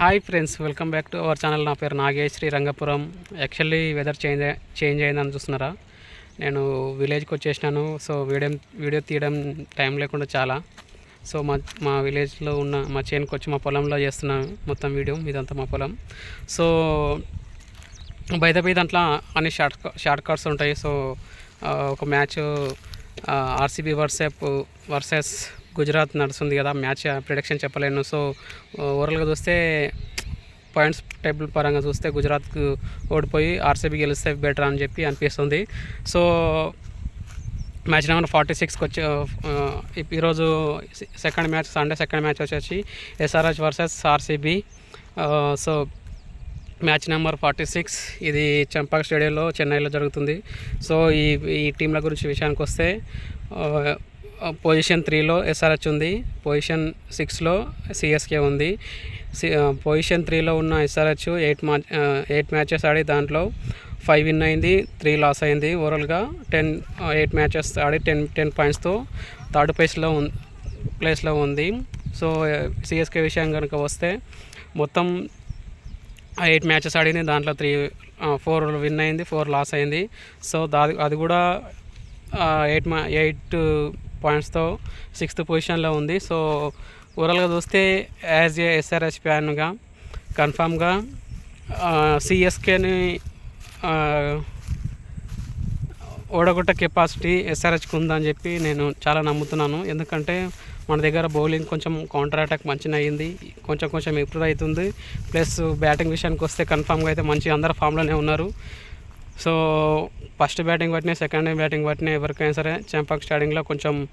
Hi friends welcome back to our channel. నా పేరు Nageswari Rangapuram. Actually weather change change అయిందని చూస్తున్నారా? నేను విలేజ్కి వచ్చేసినాను. సో వీడియో వీడియో తీయడం టైం లేకుండా చాలా. సో మా మా విలేజ్లో ఉన్న మా చేనుకి వచ్చి మా పొలంలో చేస్తున్నాను మొత్తం వీడియో ఇదంతా మా పొలం. సో బయట బయట దాంట్లో అన్ని షార్ట్ షార్ట్ కట్స్ ఉంటాయి. సో ఒక match RCB versus versus Gujarat నడుస్తుంది కదా మ్యాచ్ ప్రిడిక్షన్ చెప్పలేను. సో ఓవరాల్గా చూస్తే పాయింట్స్ టేబుల్ పరంగా చూస్తే గుజరాత్కు ఓడిపోయి ఆర్సీబీ గెలిస్తే బెటర్ అని చెప్పి అనిపిస్తుంది. సో మ్యాచ్ నెంబర్ ఫార్టీ సిక్స్కి వచ్చి ఈరోజు second match Sunday second match వచ్చేసి SRH versus RCB. So match number forty six ఇది చంపాక్ స్టేడియంలో చెన్నైలో జరుగుతుంది. సో ఈ ఈ టీంల గురించి విషయానికి వస్తే పొజిషన్ త్రీలో ఎస్ఆర్హెచ్ ఉంది పొజిషన్ సిక్స్లో సిఎస్కే ఉంది. సి- పొజిషన్ త్రీలో ఉన్న SRH eight match eight matches ఆడి దాంట్లో ఫైవ్ విన్ అయింది త్రీ లాస్ అయింది. ఓవరాల్గా టెన్ ఎయిట్ మ్యాచెస్ ఆడి టెన్ టెన్ పాయింట్స్తో థర్డ్ ప్లేస్లో ఉన్ ప్లేస్లో ఉంది. సో సిఎస్కే విషయం కనుక వస్తే మొత్తం ఎయిట్ మ్యాచెస్ ఆడింది దాంట్లో త్రీ ఫోర్ విన్ అయింది ఫోర్ లాస్ అయింది. సో దాది అది కూడా ఎయిట్ మా ఎయిట్ పాయింట్స్తో సిక్స్త్ పొజిషన్లో ఉంది. సో ఓవరాల్గా చూస్తే యాజ్ ఏ ఎస్ఆర్ఎస్ ఫ్యాన్గా కన్ఫామ్గా సిఎస్కేని ఓడగొట్ట కెపాసిటీ ఎస్ఆర్హెచ్కి ఉందని చెప్పి నేను చాలా నమ్ముతున్నాను. ఎందుకంటే మన దగ్గర బౌలింగ్ కొంచెం కౌంటర్ అటాక్ మంచిగా అయ్యింది కొంచెం కొంచెం ఇంప్రూవ్ అవుతుంది. ప్లస్ బ్యాటింగ్ విషయానికి వస్తే కన్ఫామ్గా అయితే మంచి అందరు ఫామ్లోనే ఉన్నారు. సో ఫస్ట్ బ్యాటింగ్ పట్టినా సెకండ్ బ్యాటింగ్ పట్టినా ఎవరికైనా సరే చంపాక్ స్టార్టింగ్లో కొంచెం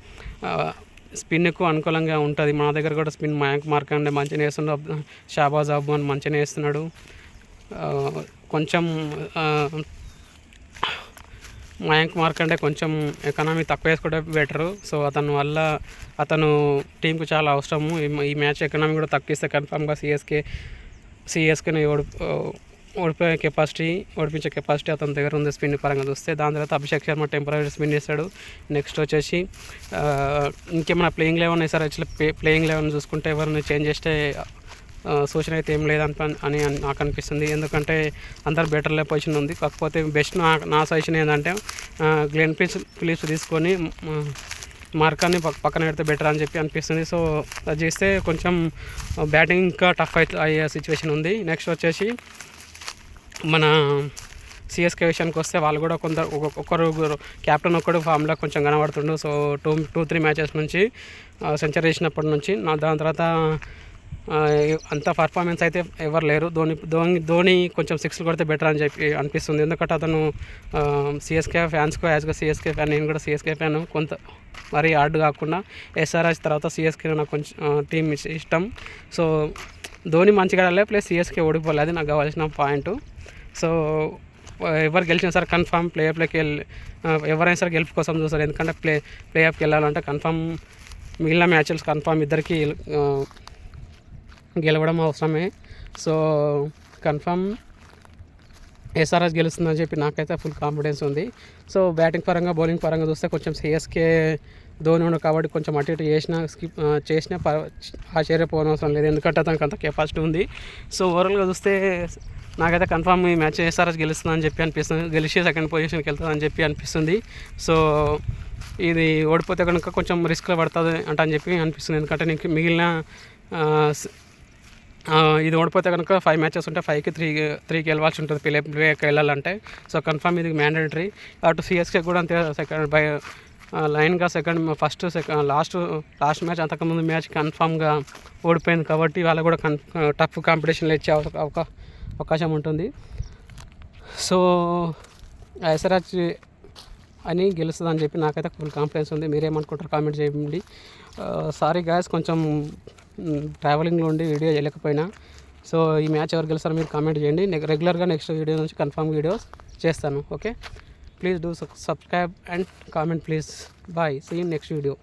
స్పిన్కు అనుకూలంగా ఉంటుంది. మన దగ్గర కూడా స్పిన్ మయాంక్ మార్కండే మంచిగా వేస్తున్నాడు షాబాజ్ అబ్బాన్ మంచిగా వేస్తున్నాడు. కొంచెం ఆ, మయాంక్ మార్కండే కొంచెం ఎకనామీ తక్కువ వేసుకుంటే బెటరు. సో అతని వల్ల అతను టీంకు చాలా అవసరము. ఈ- ఈ మ్యాచ్ ఎకనామీ కూడా తక్కువ ఇస్తే కన్ఫామ్గా సిఎస్కే సిఎస్కేని ఓడి ఓడిపోయే కెపాసిటీ ఓడిపించే కెపాసిటీ అతని దగ్గర ఉంది స్పిన్ పరంగా చూస్తే. దాని తర్వాత అభిషేక్ శర్మ టెంపరీ స్పిన్ చేశాడు. నెక్స్ట్ వచ్చేసి ఇంకేమైనా playing eleven sir? Actually playing eleven చూసుకుంటే ఎవరిని చేంజ్ చేస్తే సూచన అయితే ఏం లేదని అని అని నాకు అనిపిస్తుంది. ఎందుకంటే అందరు బెటర్ లే పొజిషన్ ఉంది. కాకపోతే బెస్ట్ నా నా సజెషన్ ఏంటంటే గ్లెన్ పిల్స్ ఫిలిప్స్ తీసుకొని మార్కాన్ని పక్క పక్కన పెడితే బెటర్ అని చెప్పి అనిపిస్తుంది. సో అది చేస్తే కొంచెం బ్యాటింగ్ ఇంకా టఫ్ అయితే అయ్యే సిచ్యువేషన్ ఉంది. నెక్స్ట్ వచ్చేసి మన సిఎస్కే విషయానికి వస్తే వాళ్ళు కూడా కొందరు ఒక్కొక్కరు క్యాప్టెన్ ఒక్కడు ఫామ్లో కొంచెం కనబడుతుండు. So two two three matches నుంచి సెంచరీ చేసినప్పటి నుంచి నా దాని తర్వాత అంత పర్ఫార్మెన్స్ అయితే ఎవరు లేరు. ధోని ధోని ధోని కొంచెం సిక్స్ కొడితే బెటర్ అని చెప్పి అనిపిస్తుంది. ఎందుకంటే అతను సిఎస్కే ఫ్యాన్స్కు యాజ్గా సిఎస్కే ఫ్యాన్ నేను కూడా సిఎస్కే ఫ్యాన్ కొంత మరీ హార్డ్ కాకుండా ఎస్ఆర్ఎస్ తర్వాత సిఎస్కే నాకు కొంచెం టీం ఇష్టం. సో ధోని మంచిగా ఆడలే ప్లస్ సిఎస్కే ఓడిపోలేదు. అది నాకు కావాల్సిన పాయింట్ సో ఎవరు గెలిచినా సరే కన్ఫామ్ ప్లే ఆఫ్లోకి వెళ్ళి ఎవరైనా సరే గెలుపు కోసం చూస్తారు. ఎందుకంటే ప్లే ప్లే ఆఫ్కి వెళ్ళాలంటే కన్ఫామ్ మిగిలిన మ్యాచెస్ కన్ఫామ్ ఇద్దరికి గెలవడం అవసరమే. సో కన్ఫామ్ ఎస్ఆర్ఎస్ గెలుస్తుందని చెప్పి నాకైతే ఫుల్ కాన్ఫిడెన్స్ ఉంది. సో బ్యాటింగ్ పరంగా బౌలింగ్ పరంగా చూస్తే కొంచెం సిఎస్కే ధోని ఉండు కాబట్టి కొంచెం అటు ఇటు చేసిన స్కిప్ చేసిన అవసరం లేదు. ఎందుకంటే అతనికి అంత కెపాసిటీ ఉంది. సో ఓవరాల్గా చూస్తే నాకైతే కన్ఫామ్ ఈ మ్యాచ్ ఎస్ఆర్ఎస్ గెలుస్తుందని చెప్పి అనిపిస్తుంది. గెలిచి సెకండ్ పొజిషన్కి వెళ్తుందని చెప్పి అనిపిస్తుంది. సో ఇది ఓడిపోతే కనుక కొంచెం రిస్క్లో పడుతుంది అంట అని చెప్పి అనిపిస్తుంది. ఎందుకంటే నీకు మిగిలిన ఇది ఓడిపోతే కనుక ఫైవ్ మ్యాచెస్ ఉంటే ఫైవ్కి త్రీ త్రీకి వెళ్ళాల్సి ఉంటుంది. ప్లే ప్లేకి వెళ్ళాలంటే. సో కన్ఫామ్ ఇది మ్యాండేటరీ అటు సిఎస్కే కూడా అంతే సెకండ్ బై లైన్గా second first second last last match అంతకుముందు మ్యాచ్ కన్ఫామ్గా ఓడిపోయింది కాబట్టి వాళ్ళకు కూడా కన్ టఫ్ కాంపిటీషన్లు ఇచ్చే అవకా- అవకాశం ఉంటుంది. సో ఎస్ఆర్హెచ్ అని గెలుస్తుందని చెప్పి నాకైతే ఫుల్ కాన్ఫిడెన్స్ ఉంది. మీరేమనుకుంటారు కామెంట్ చేయండి. సారీ గాయస్ కొంచెం ట్రావెలింగ్లో ఉండి వీడియో చేయలేకపోయినా. సో ఈ మ్యాచ్ ఎవరు గెలుస్తారో మీరు కామెంట్ చేయండి. రెగ్యులర్గా నెక్స్ట్ వీడియో నుంచి కన్ఫర్మ్ వీడియోస్ చేస్తాను. Okay? Please do subscribe and comment please. Bye. See you in next video.